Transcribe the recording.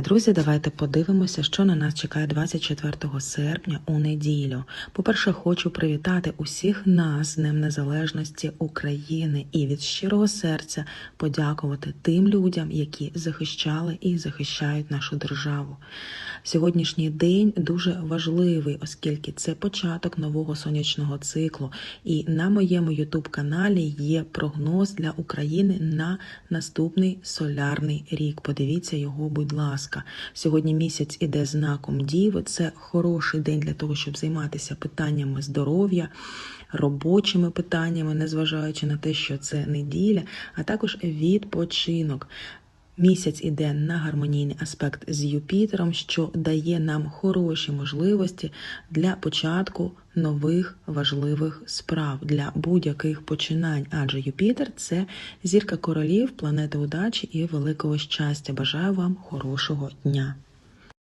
Друзі, давайте подивимося, що на нас чекає 24 серпня у неділю. По-перше, хочу привітати усіх нас з Днем Незалежності України і від щирого серця подякувати тим людям, які захищали і захищають нашу державу. Сьогоднішній день дуже важливий, оскільки це початок нового сонячного циклу. І на моєму youtube каналі є прогноз для України на наступний солярний рік. Подивіться його, будь ласка. Сьогодні місяць іде знаком Діви. Це хороший день для того, щоб займатися питаннями здоров'я, робочими питаннями, незважаючи на те, що це неділя, а також відпочинок. Місяць іде на гармонійний аспект з Юпітером, що дає нам хороші можливості для початку нових важливих справ для будь-яких починань. Адже Юпітер це зірка королів, планета удачі і великого щастя. Бажаю вам хорошого дня!